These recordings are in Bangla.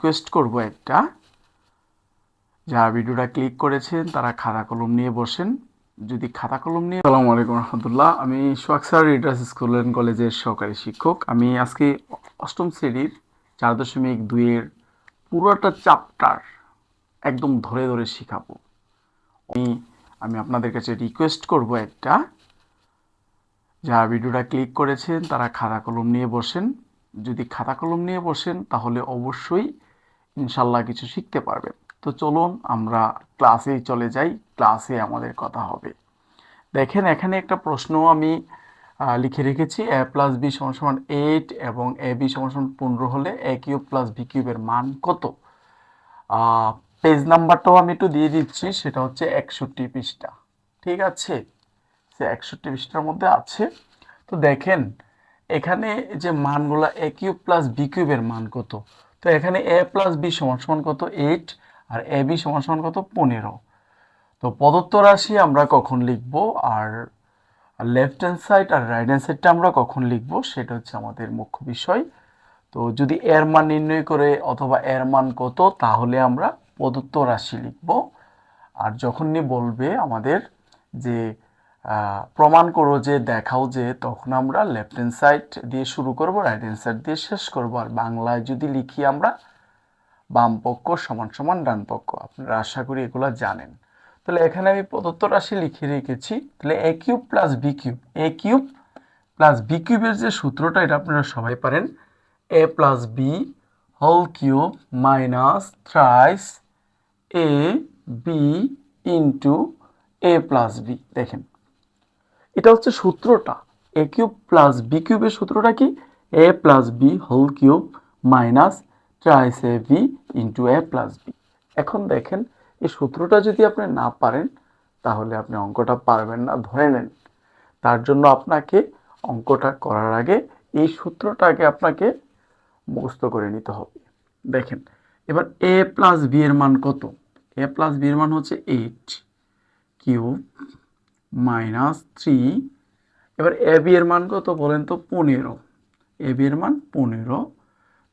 রিকোয়েস্ট করব একটা। যারা ভিডিওটা ক্লিক করেছেন, তারা খাতা কলম নিয়ে বসেন। যদি খাতা কলম নিয়ে আসসালামু আলাইকুম রহমতুল্লাহ। আমি সোয়াকসার রিডার্স স্কুল অ্যান্ড কলেজের সহকারী শিক্ষক। আমি আজকে অষ্টম শ্রেণির চার দশমিক দুইয়ের পুরোটা চ্যাপ্টার একদম ধরে ধরে শেখাবো। আমি আমি আপনাদের কাছে রিকোয়েস্ট করব একটা। যারা ভিডিওটা ক্লিক করেছেন, তারা খাতা কলম নিয়ে বসেন। যদি খাতা কলম নিয়ে বসেন, তাহলে অবশ্যই ইনশাল্লাহ কিছু শিখতে পারবেন তো চলুন আমরা ক্লাসেই চলে যাই, ক্লাসে আমাদের কথা হবে। দেখেন, এখানে একটা প্রশ্ন আমি লিখে রেখেছি, এ প্লাস বি সমান এইট এবং এ বি সমান পনেরো হলে এ কিউব প্লাস বি কিউবের মান কত? পেজ নাম্বারটাও আমি একটু দিয়ে দিচ্ছি, সেটা হচ্ছে একষট্টি পৃষ্ঠা। ঠিক আছে? সে একষট্টি পৃষ্ঠার মধ্যে আছে। তো দেখেন, এখানে যে মানগুলো এ কিউব প্লাস বি কিউবের মান কত? তো এখানে এ প্লাস বি সমান সমান কত? এইট আর এ বি সমান সমান কত? পনেরো। তো প্রদত্ত রাশি আমরা কখন লিখব? আর লেফট হ্যান্ড সাইড আর রাইট হ্যান্ড সাইডটা আমরা কখন লিখব? সেটা হচ্ছে আমাদের মুখ্য বিষয়। তো যদি এর মান নির্ণয় করে অথবা এর মান কত, তাহলে আমরা প্রদত্ত রাশি লিখব। আর যখনই বলবে আমাদের যে প্রমাণ করো যে, দেখাও যে, তখন আমরা লেফট হ্যান্ড সাইড দিয়ে শুরু করব রাইট হ্যান্ড সাইড দিয়ে শেষ করব। আর বাংলায় যদি লিখি আমরা, বাম পক্ষ সমান সমান ডান পক্ষ। আপনারা আশা করি এগুলো জানেন। তাহলে এখানে আমি প্রদত্ত রাশি লিখে রেখেছি। তাহলে a cube plus b cube a cube plus b কিউবের যে সূত্রটা, এটা আপনারা সবাই পারেন। A plus b whole cube minus thrice a b into a plus b দেখেন এটা হচ্ছে সূত্রটা। এ কিউব প্লাস বি কিউবের সূত্রটা কি? A plus b whole cube minus thrice a b into a plus b এখন দেখেন, এই সূত্রটা যদি আপনি না পারেন, তাহলে আপনি অঙ্কটা পারবেন না, ধরে নেন। তার জন্য আপনাকে অঙ্কটা করার আগে এই সূত্রটাকে আপনাকে মুখস্থ করে নিতে হবে। দেখেন, এবার এ প্লাস বি এর মান কত? এ প্লাস বি এর মান হচ্ছে এইট কিউব মাইনাস থ্রি। এবার এ বি এর মান কত বলেন তো? পনেরো। এ বি এর মান পনেরো।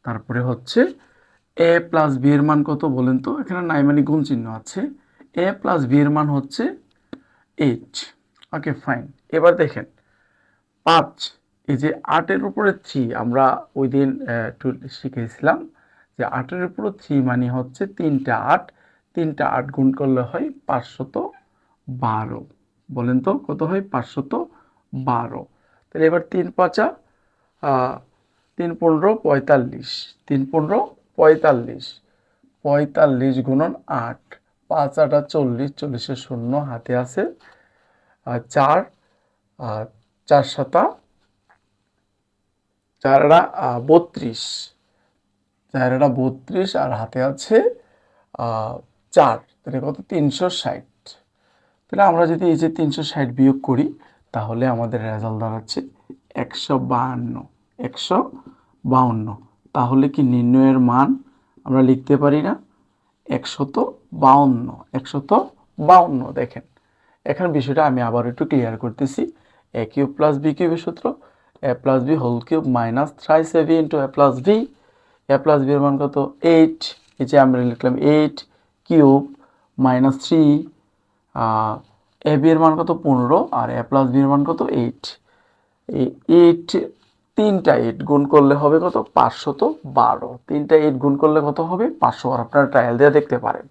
তারপরে হচ্ছে এ প্লাস বি এর মান কত বলেন তো? এখানে নাই মানে গুণ চিহ্ন আছে। এ প্লাস বি এর মান হচ্ছে এইট ওকে, ফাইন। এবার দেখেন, পাঁচ, এই যে আটের উপরে থ্রি, আমরা ওই দিন শিখেছিলাম যে আটের উপরে থ্রি মানে হচ্ছে তিনটা আট। তিনটা আট গুণ করলে হয় পাঁচশত বারো। বলেন তো, কত হয়? পাঁচশত বারো। তাহলে এবার তিন পাঁচা তিন পনেরো পঁয়তাল্লিশ। তিন পনেরো পঁয়তাল্লিশ। পঁয়তাল্লিশ গুণন আট। পাঁচ আটা চল্লিশ, চল্লিশে শূন্য হাতে আছে। চার চার সাতা চারটা বত্রিশ। চারটা বত্রিশ আর হাতে আছে চার। তাহলে কত? তিনশো ষাট। তাহলে আমরা যদি এই যে তিনশো ষাট বিয়োগ করি, তাহলে আমাদের রেজাল্ট দাঁড়াচ্ছে একশো বাহান্ন একশো বাহান্ন তাহলে কি নির্ণয়ের মান আমরা লিখতে পারি না? একশত বাউন্ন একশত বাউন্ন। দেখেন, এখন বিষয়টা আমি আবার একটু ক্লিয়ার করতেছি। এ কিউব প্লাস বি কিউবের সূত্র a plus b whole cube minus thrice a b into a plus b a plus b এর মান কত? এইট এই যে আমরা লিখলাম eight cube minus three a b এর মান কত পনেরো আর এ প্লাস বি এর মান কত এইট এই এইট তিনটা এইট গুণ করলে হবে কত? পাঁচশত বারো। তিনটা এইট গুণ করলে কত হবে? পাঁচশো। বারো আপনারা ট্রায়াল দিয়ে দেখতে পারেন।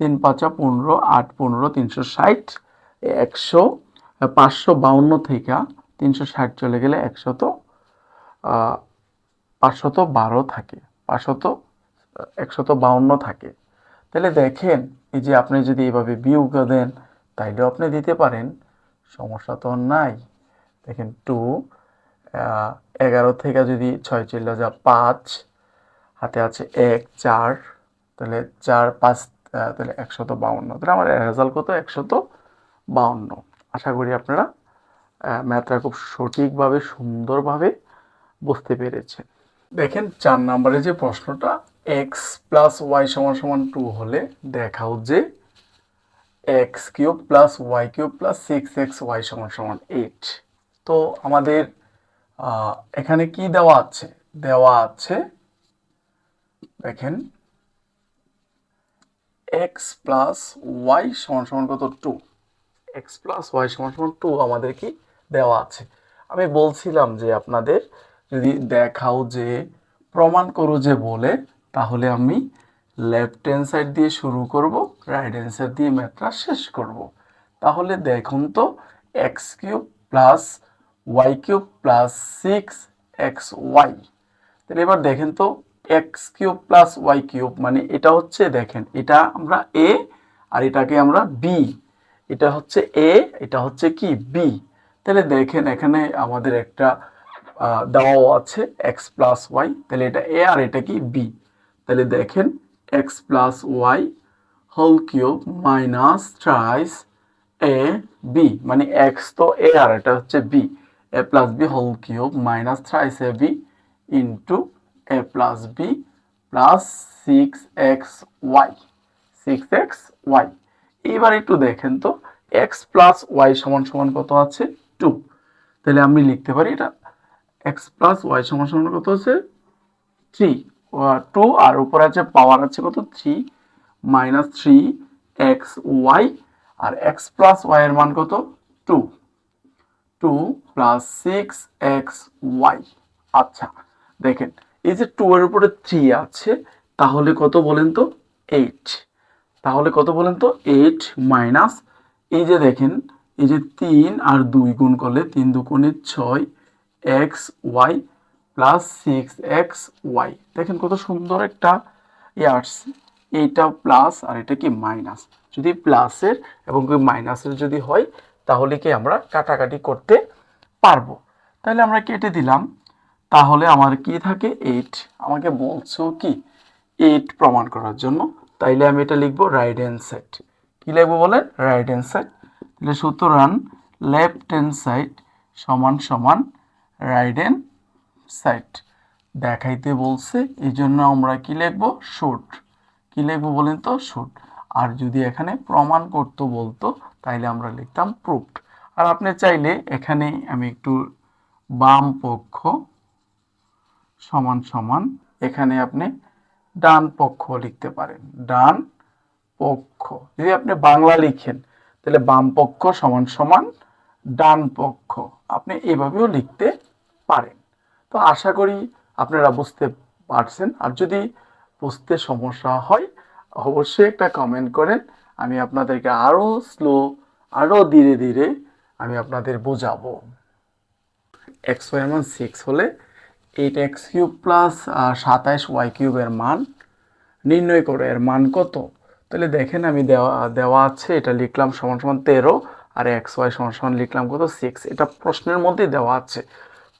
তিন পাঁচা পনেরো আট পনেরো তিনশো ষাট একশো পাঁচশো বাউন্ন থেকে তিনশো ষাট চলে গেলে একশত আহ, পাঁচশত বারো থাকে। পাঁচশত একশত বাউন্ন থাকে। তাহলে দেখেন এই যে আপনি যদি এইভাবে বিয়োগ দেন, তাইলেও আপনি দিতে পারেন। সমস্যা তো নাই। দেখেন টু এগারো থেকে যদি ছয় চলে যা পাঁচ, হাতে আছে এক, চার, তাহলে চার, পাঁচ তাহলে একশত বাউন্ন। তাহলে আমার রেজাল্ট কত? একশত বাউন্ন। আশা করি আপনারা ম্যাথটা খুব সঠিকভাবে, সুন্দরভাবে বুঝতে পেরেছেন। দেখেন চার নম্বরে যে প্রশ্নটা এক্স প্লাস ওয়াই সমান সমান টু হলে দেখাও যে x cube plus y cube plus six x y সমান সমান এইট তো আমাদের এখানে কি দেওয়া আছে? দেওয়া আছে, দেখেন এক্স প্লাস ওয়াই সমান সমান কত? টু এক্স প্লাস ওয়াই সমান সমান টু আমাদের কি দেওয়া আছে? আমি বলছিলাম যে আপনাদের যদি দেখাও যে, প্রমাণ করো যে বলে তাহলে আমি লেফট হ্যান্ড সাইড দিয়ে শুরু করব রাইট হ্যান্ড সাইড দিয়ে ম্যাথটা শেষ করব। তাহলে দেখুন তো x cube plus y cube plus six x y তাহলে এবার দেখেন তো x cube plus y cube মানে এটা হচ্ছে দেখেন, এটা আমরা এ আর এটাকে আমরা বি এটা হচ্ছে এ এটা হচ্ছে কি? বি তাহলে দেখেন এখানে আমাদের একটা দেওয়াও আছে এক্স প্লাস ওয়াই তাহলে এটা এ আর এটা কি? বি তাহলে দেখেন x plus y whole cube minus thrice a b মানে এক্স তো এ আর এটা হচ্ছে b a plus b whole cube minus thrice a b into a plus b plus six x y six x y এবার একটু দেখেন তো এক্স প্লাস ওয়াই সমান সমান কত আছে? টু তাহলে আমি লিখতে পারি এটা এক্স প্লাস ওয়াই সমান সমান কত আছে? থ্রি টু আর উপরে আছে পাওয়ার আছে কত? Three minus three x y আর এক্স প্লাস ওয়াই এর মান কত? Two two plus six x y আচ্ছা দেখেন, এই যে টু এর উপরে থ্রি আছে, তাহলে কত বলেন তো? এইট তাহলে কত বলেন তো? এইট মাইনাস এই যে দেখেন, এই যে তিন আর দুই গুণ করলে তিন দুগুণে ছয় x y plus six x y দেখেন কত সুন্দর একটা ইয়ে আসছে। এইটা প্লাস আর এটা কি মাইনাস যদি প্লাসের এবং মাইনাসের যদি হয়, তাহলে কি আমরা কাটাকাটি করতে পারব? তাহলে আমরা কেটে দিলাম। তাহলে আমার কি থাকে? এইট আমাকে বলছো কি? এইট প্রমাণ করার জন্য। তাইলে আমি এটা লিখব রাইট হ্যান্ড সাইড কি লিখব বলেন? রাইট হ্যান্ড সাইড তাহলে সুতরাং লেফট হ্যান্ড সাইড সমান সমান রাইট হ্যান্ড সাইড দেখাইতে বলছে এই জন্য আমরা কি লিখব? শুট। কি লিখব বলেন তো? শুট। আর যদি এখানে প্রমাণ করতে বলতো, তাইলে আমরা লিখতাম প্রুফড আর আপনি চাইলে এখানে আমি একটু বাম পক্ষ সমান সমান, এখানে আপনি ডান পক্ষ লিখতে পারেন। ডান পক্ষ। যদি আপনি বাংলা লিখেন, তাহলে বাম পক্ষ সমান সমান, ডান পক্ষ। আপনি এভাবেও লিখতে পারেন। তো আশা করি আপনারা বুঝতে পারছেন। আর যদি বুঝতে সমস্যা হয়, অবশ্যই একটা কমেন্ট করেন। আমি আপনাদেরকে আরও স্লো আরও ধীরে ধীরে আমি আপনাদের বোঝাবো। এক্স ওয়াই মান সিক্স হলে এইট এক্স কিউব প্লাস সাতাইশ ওয়াই কিউবের মান নির্ণয় করো এর মান কত? তাহলে দেখেন আমি দেওয়া দেওয়া আছে, এটা লিখলাম সমান সমান তেরো, আর এক্স ওয়াই সমান সমান লিখলাম কত? সিক্স এটা প্রশ্নের মধ্যেই দেওয়া আছে।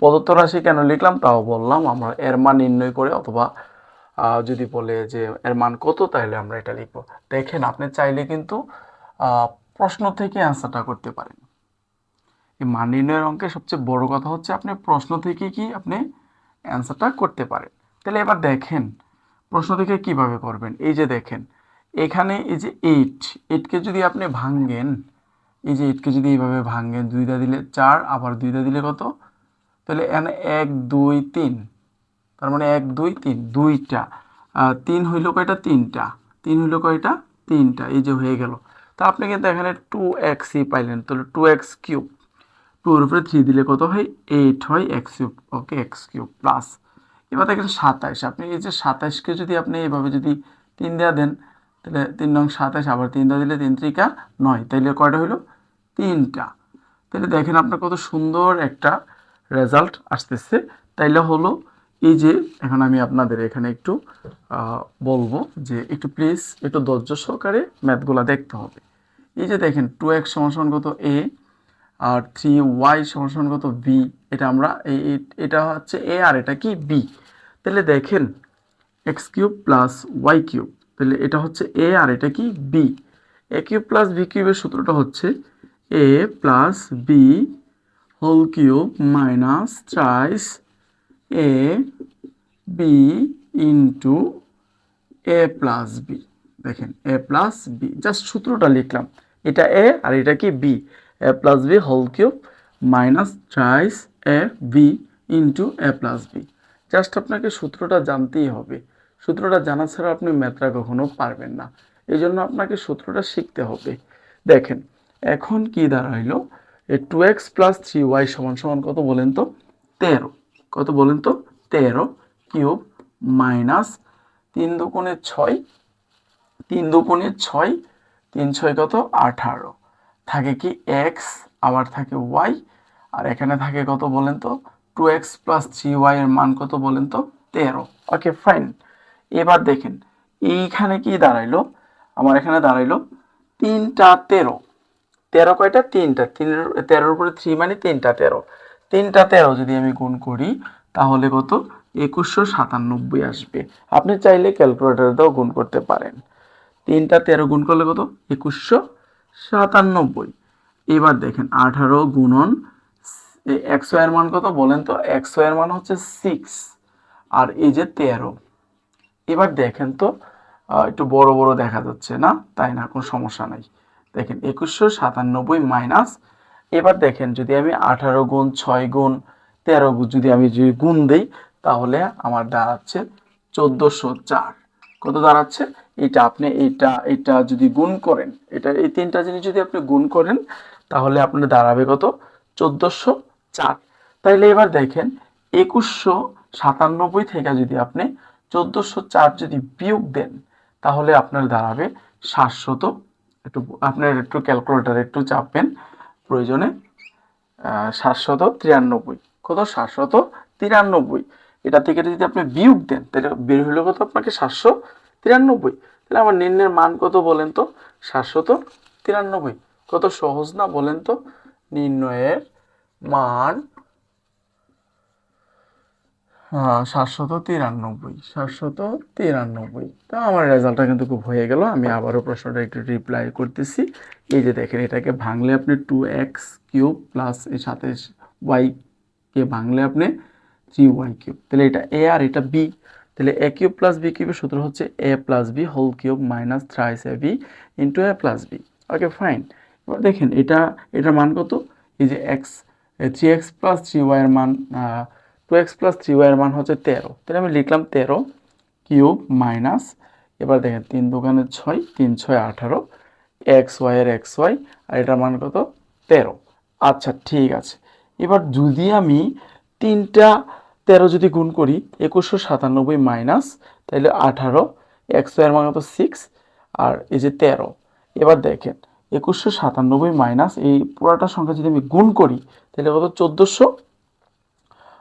প্রদত্ত রাশি কেন লিখলাম? তাও বললাম, আমরা এর মান নির্ণয় করে অথবা যদি বলে যে এর মান কত, তাহলে আমরা এটা লিখব। দেখেন, আপনি চাইলে কিন্তু প্রশ্ন থেকে অ্যান্সারটা করতে পারেন। এই মান নির্ণয়ের অঙ্কে সবচেয়ে বড় কথা হচ্ছে, আপনি প্রশ্ন থেকে কি আপনি অ্যান্সারটা করতে পারেন। তাহলে এবার দেখেন, প্রশ্ন থেকে কীভাবে করবেন? এই যে দেখেন, এখানে এই যে এইট এইটকে যদি আপনি ভাঙ্গেন এই যে এইটকে যদি এইভাবে ভাঙ্গেন দুইটা দিলে চার, আবার দুইটা দিলে কত? তাহলে এখানে এক, দুই, তিন। তার মানে এক, দুই, তিন, দুইটা। তিন হইল কয়টা তিনটা। তিন হইল কয়টা তিনটা। এই যে হয়ে গেল। তা আপনি কিন্তু এখানে টু এক্সই পাইলেন। তাহলে টু এক্স কিউব টুর উপরে থ্রি দিলে কত হয়? এইট হয় x cube okay x cube plus এবার দেখেন সাতাইশ আপনি এই যে সাতাইশকে যদি আপনি এইভাবে যদি তিন দেওয়া দেন, তাহলে তিন নং সাতাইশ আবার তিন দেওয়া দিলে তিন ত্রিকা নয়। তাইলে কয়টা হইল? তিনটা। তাহলে দেখেন আপনার কত সুন্দর একটা রেজাল্ট আসতেছে। তাইলে হলো এই যে, এখন আমি আপনাদের এখানে একটু বলব যে একটু প্লিজ একটু ধৈর্য সহকারে ম্যাথগুলো দেখতে হবে। এই যে দেখেন টু এক্স সমান এ আর থ্রি ওয়াই সমান বি এটা আমরা এই- এটা হচ্ছে এ আর এটা কি বি তাহলে দেখেন x cube plus y cube তাহলে এটা হচ্ছে এ আর এটা কি b a cube plus b কিউবের সূত্রটা হচ্ছে a plus b whole cube minus thrice a b into a plus b দেখেন এ প্লাস বি জাস্ট সূত্রটা লিখলাম। এটা এ আর এটা কি b a plus b whole cube minus thrice a b into a plus b just আপনাকে সূত্রটা জানতেই হবে। সূত্রটা জানা ছাড়া আপনি ম্যাথটা কখনো পারবেন না। এই জন্য আপনাকে সূত্রটা শিখতে হবে। দেখেন, এখন কি দাঁড়াইলো? Two x plus three y সমান সমান কত বলেন তো? তেরো। কত বলেন তো? তেরো কিউব মাইনাস তিন দুগুণে ছয়, তিন দুগুণে ছয়, তিন ছয় কত? আঠারো। থাকে কি এক্স আবার থাকে ওয়াই আর এখানে থাকে কত বলেন তো? Two x plus three y এর মান কত বলেন তো? তেরো। ওকে ফাইন এবার দেখেন, এইখানে কি দাঁড়াইলো? আমার এখানে দাঁড়াইলো তিনটা তেরো। তেরো কয়টা? তিনটা। তিন, তেরোর উপরে থ্রি মানে তিনটা তেরো। তিনটা তেরো যদি আমি গুণ করি, তাহলে কত? একুশশো সাতানব্বই আসবে। আপনি চাইলে ক্যালকুলেটর দিয়েও গুণ করতে পারেন। তিনটা তেরো গুণ করলে কত? একুশশো সাতানব্বই। এবার দেখেন, আঠারো গুণন একশো এর মান কত বলেন তো? একশো এর মান হচ্ছে সিক্স আর এই যে তেরো। এবার দেখেন তো একটু বড় বড় দেখা যাচ্ছে না? তাই না? কোনো সমস্যা নাই। দেখেন একুশশো সাতানব্বই মাইনাস এবার দেখেন যদি আমি আঠারো গুণ ছয় গুণ তেরো গুণ যদি আমি যদি গুণ দিই, তাহলে আমার দাঁড়াচ্ছে চোদ্দোশো চার। কত দাঁড়াচ্ছে? এটা আপনি এটা এটা যদি গুণ করেন, এটা এই তিনটা জিনিস যদি আপনি গুণ করেন, তাহলে আপনার দাঁড়াবে কত? চোদ্দোশো চার। তাইলে এবার দেখেন একুশশো সাতানব্বই থেকে যদি আপনি চোদ্দোশো চার যদি বিয়োগ দেন, তাহলে আপনার দাঁড়াবে সাতশত একটু আপনার একটু ক্যালকুলেটার একটু চাপবেন। প্রয়োজনে সাতশত তিরানব্বই। কত? সাতশত তিরানব্বই। এটা থেকে যদি আপনি বিয়োগ দেন, তাহলে বের হলো কত আপনাকে? সাতশো তিরানব্বই। তাহলে আমার নির্ণয়ের মান কত বলেন তো? সাতশত তিরানব্বই। কত সহজ না বলেন তো? নির্ণয়ের মান সাতশত তিরানব্বই সাতশত তিরানব্বই। তা আমার রেজাল্টটা কিন্তু খুব হয়ে গেল। আমি আবারও প্রশ্নটা একটু রিপ্লাই করতেছি। এই যে দেখেন, এটাকে ভাঙলে আপনি টু এক্স কিউব প্লাস এর সাথে ওয়াইকে ভাঙলে আপনি থ্রি ওয়াই কিউব। তাহলে এটা এ আর এটা বি তাহলে এ কিউব প্লাস বি কিউবের সূত্র হচ্ছে a plus b whole cube minus thrice a b into a plus b okay fine এবার দেখেন, এটা, এটার মান কত? এই যে x three x plus three ওয়াইয়ের মান টু এক্স প্লাস থ্রি ওয়াইয়ের মান হচ্ছে তেরো। তাহলে আমি লিখলাম তেরো কিউব মাইনাস, এবার দেখেন, তিন দোকানে ছয়, তিন ছয় আঠারো এক্স ওয়াইয়ের এক্স ওয়াই আর এটার মান কত? তেরো। আচ্ছা ঠিক আছে। এবার যদি আমি তিনটা তেরো যদি গুণ করি, একুশশো সাতানব্বই মাইনাস তাহলে আঠারো এক্স ওয়াইয়ের মান কত? সিক্স আর এই যে তেরো। এবার দেখেন, একুশশো সাতানব্বই মাইনাস এই পুরাটা সংখ্যা যদি আমি গুণ করি, তাহলে কত? চোদ্দোশো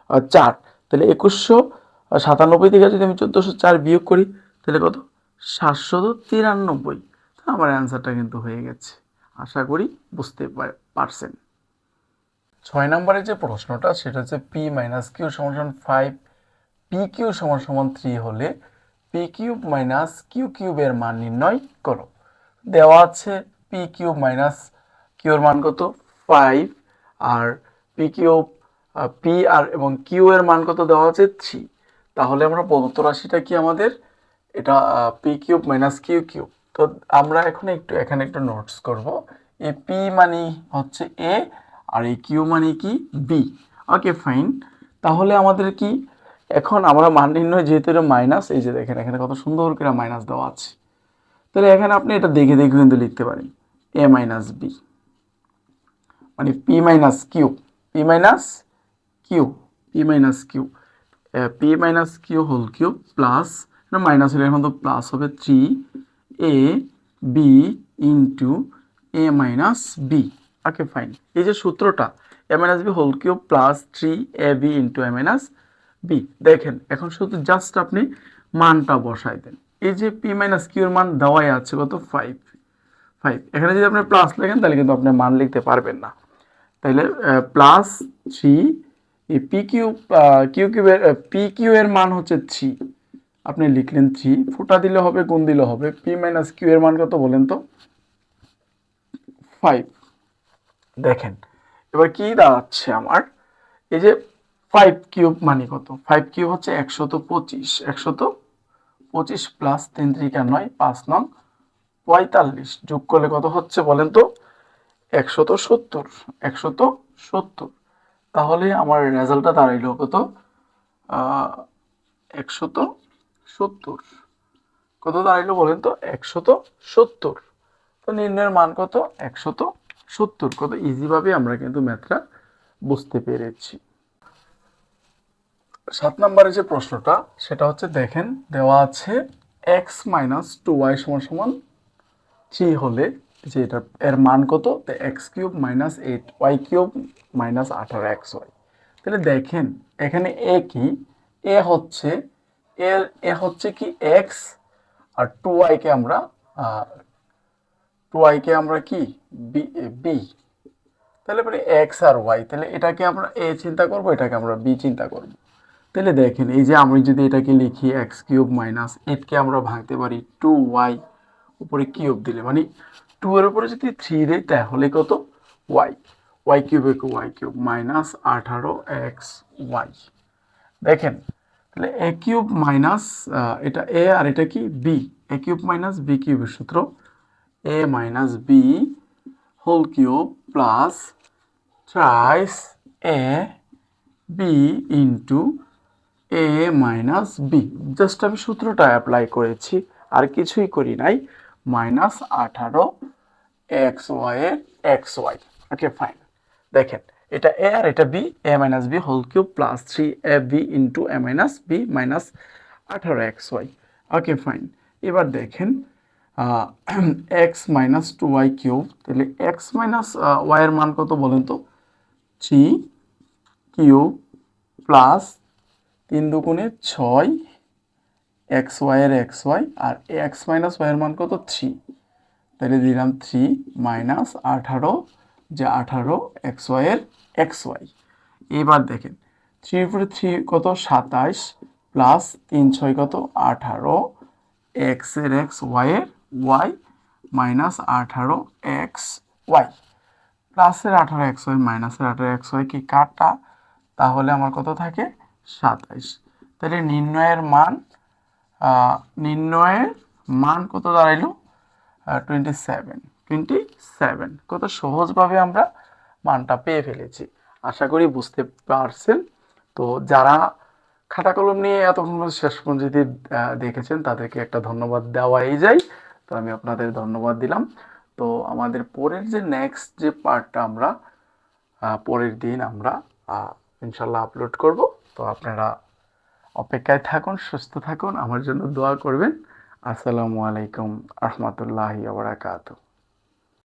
চার। তাহলে একুশশো সাতানব্বই থেকে যদি আমি চোদ্দোশো চার বিয়োগ করি, তাহলে কত? সাতশো তিরানব্বই। আমার অ্যান্সারটা কিন্তু হয়ে গেছে। আশা করি বুঝতে পার- পারছেন। ছয় নম্বরের যে প্রশ্নটা, সেটা হচ্ছে পি মাইনাস কিউ সমান ফাইভ, পি কিউ সমান সমান থ্রি হলে পি কিউব মাইনাস কিউ কিউবের মান নির্ণয় করো। দেওয়া আছে পি কিউব মাইনাস কিউর মান কত? ফাইভ। আর পি কিউব পি আর এবং কিউ এর মান কত দেওয়া আছে থ্রি তাহলে আমরা প্রদত্ত রাশিটা কি আমাদের? এটা p cube minus q cube তো আমরা এখন একটু, এখানে একটু নোটস করব। এই পি মানে হচ্ছে এ আর এই কিউ মানে কি? বি ওকে ফাইন তাহলে আমাদের কি? এখন আমরা মান নির্ণয় যেহেতু এটা মাইনাস এই যে দেখেন, এখানে কত সুন্দর করে মাইনাস দেওয়া আছে। তাহলে এখানে আপনি এটা দেখে দেখে কিন্তু লিখতে পারেন। এ মাইনাস বি মানে p minus q p minus q p minus q p minus q whole q plus minus হলে এখন তো প্লাস হবে three a b into a minus b okay fine এই যে সূত্রটা a minus b whole cube plus three a b into a minus b দেখেন, এখন শুধু জাস্ট আপনি মানটা বসাই দেন। এই যে পি মাইনাস কিউর মান দেওয়াই আছে কত? ফাইভ ফাইভ এখানে যদি আপনি প্লাস লেখেন, তাহলে কিন্তু আপনি মান লিখতে পারবেন না। তাহলে প্লাস থ্রি এই পি কিউ কিউ কিউবের পি কিউ এর মান হচ্ছে থ্রি আপনি লিখলেন থ্রি ফুটা দিলে হবে, গুণ দিলে হবে। পি মাইনাস কিউ এর মান কত বলেন তো? ফাইভ দেখেন, এবার কি দাঁড়াচ্ছে আমার? এই যে ফাইভ কিউব মানে কত? ফাইভ কিউব হচ্ছে একশত পঁচিশ। একশত পঁচিশ প্লাস তিন ত্রিকা নয়, পাঁচ নং পঁয়তাল্লিশ। যোগ করলে কত হচ্ছে বলেন তো? একশত সত্তর। একশত সত্তর। তাহলে আমার রেজাল্টটা দাঁড়াইলো কত? একশত সত্তর। কত দাঁড়াইলো বলেন তো? একশত সত্তর। তো নির্ণয়ের মান কত? একশত সত্তর। কত ইজিভাবে আমরা কিন্তু ম্যাথটা বুঝতে পেরেছি। সাত নম্বরে যে প্রশ্নটা, সেটা হচ্ছে দেখেন, দেওয়া আছে এক্স মাইনাস টু ওয়াই সমান সমান থ্রি হলে যে এটা এর মান কত? তো x cube minus eight y cube minus আঠারো এক্স ওয়াই তাহলে দেখেন, এখানে এ কি? এ হচ্ছে এর এ হচ্ছে কি এক্স আর টু ওয়াইকে আমরা টু ওয়াইকে আমরা কি? বি বি তাহলে পরে এক্স আর ওয়াই তাহলে এটাকে আমরা এ চিন্তা করব, এটাকে আমরা বি চিন্তা করব। তাহলে দেখেন, এই যে আমি যদি এটাকে লিখি এক্স কিউব মাইনাস এইটকে আমরা ভাঙতে পারি টু ওয়াই উপরে কিউব দিলে মানে টু এর উপরে যদি থ্রি দেয় তাহলে কত? ওয়াই ওয়াই কিউব একু ওয়াই কিউব মাইনাস আঠারো এক্স ওয়াই দেখেন, তাহলে এ কিউব মাইনাস এটা এ আর এটা কি? B a cube minus b কিউবের সূত্র। A minus b whole cube plus thrice a b into a minus b just আমি সূত্রটা অ্যাপ্লাই করেছি, আর কিছুই করি নাই। মাইনাস আঠারো x y x y okay fine দেখেন, এটা এ আর এটা b a minus b whole cube plus three a b into a minus b minus আঠারো এক্স ওয়াই ওকে ফাইন এবার দেখেন x minus two y cube তাহলে এক্স মাইনাস ওয়াইয়ের মান কত বলেন তো? থ্রি কিউব প্লাস তিন দুগুণে ছয় এক্স ওয়াইয়ের এক্স ওয়াই আর এক্স মাইনাস ওয়াইয়ের মান কত? থ্রি তাহলে দিলাম থ্রি মাইনাস আঠারো, যে আঠারো এক্স ওয়াইয়ের এক্স ওয়াই এবার দেখেন থ্রির উপরে থ্রি কত? সাতাইশ প্লাস তিন ছয় কত? আঠারো। এক্সের এক্স ওয়াইয়ের ওয়াই মাইনাস আঠারো এক্স ওয়াই প্লাসের আঠারো এক্স ওয়াই মাইনাসের আঠারো এক্স ওয়াই কি কাটা? তাহলে আমার কত থাকে? সাতাইশ তাহলে নির্ণয়ের মান নির্ণয়ের মান কত দাঁড়াইলো? টোয়েন্টি সেভেন টোয়েন্টি সেভেন কত সহজভাবে আমরা মানটা পেয়ে ফেলেছি। আশা করি বুঝতে পারছেন। তো যারা খাতা কলম নিয়ে এতক্ষণ শেষ পর্যন্ত দেখেছেন, তাদেরকে একটা ধন্যবাদ দেওয়াই যায়। তো আমি আপনাদের ধন্যবাদ দিলাম। তো আমাদের পরের যে নেক্সট যে পার্টটা আমরা পরের দিন আমরা ইনশাল্লাহ আপলোড করব। তো আপনারা অপেক্ষায় থাকুন সুস্থ থাকুন আমার জন্য দোয়া করবেন। আসসালামু আলাইকুম রহমতুল্লাহি আবরাকাতু